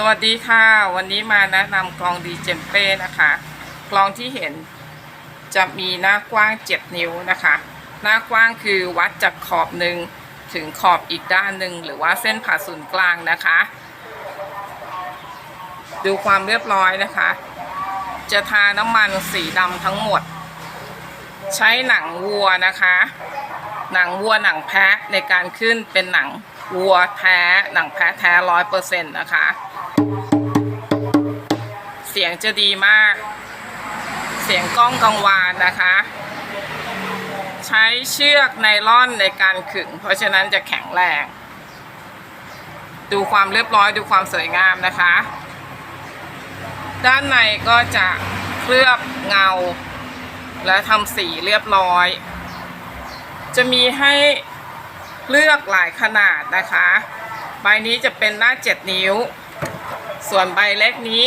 สวัสดีค่ะ วันนี้มาแนะนำกลองดีเจมเป้นะคะกลองที่เห็นจะมีหน้ากว้าง 7 นิ้วนะคะ หน้ากว้างคือวัดจากขอบหนึ่งถึงขอบอีกด้านหนึ่งหรือว่าเส้นผ่าศูนย์กลางนะคะ ดูความเรียบร้อยนะคะ จะทาน้ำมันสีดำทั้งหมด ใช้หนังวัวนะคะ หนังวัวหนังแพะในการขึ้นเป็นหนังวัวแท้หนังแพะแท้ร้อยเปอร์เซ็นต์นะคะ สียงจะดีมาก เสียงกล้องกังวานนะคะ ใช้เชือกไนล่อนในการขึง เพราะฉะนั้นจะแข็งแรง ดูความเรียบร้อยดูความสวยงามนะคะ ด้านในก็จะเคลือบเงา และทำสีเรียบร้อย จะมีให้เลือกหลายขนาดนะคะ ใบนี้จะเป็นหน้า 7 นิ้ว ส่วนใบเล็กนี้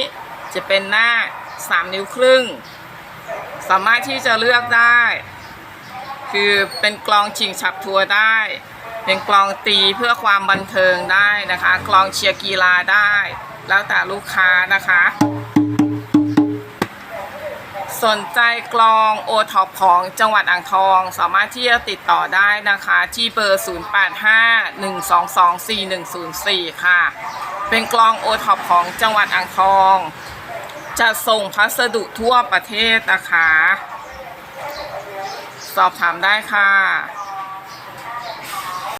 จะเป็นหน้า 3 นิ้วครึ่ง สามารถที่จะเลือกได้ คือเป็นกลองชิงฉับทัวร์ได้ เป็นกลองตีเพื่อความบันเทิงได้นะคะ กลองเชียร์กีฬาได้ แล้วแต่ลูกค้านะคะ สนใจกลองโอท็อปของจังหวัดอ่างทอง สามารถที่จะติดต่อได้นะคะ ที่เบอร์ 0851224104 ค่ะเป็นกลองโอท็อปของจังหวัดอ่างทอง จะส่งพัสดุทั่วประเทศนะคะ สอบถามได้ค่ะ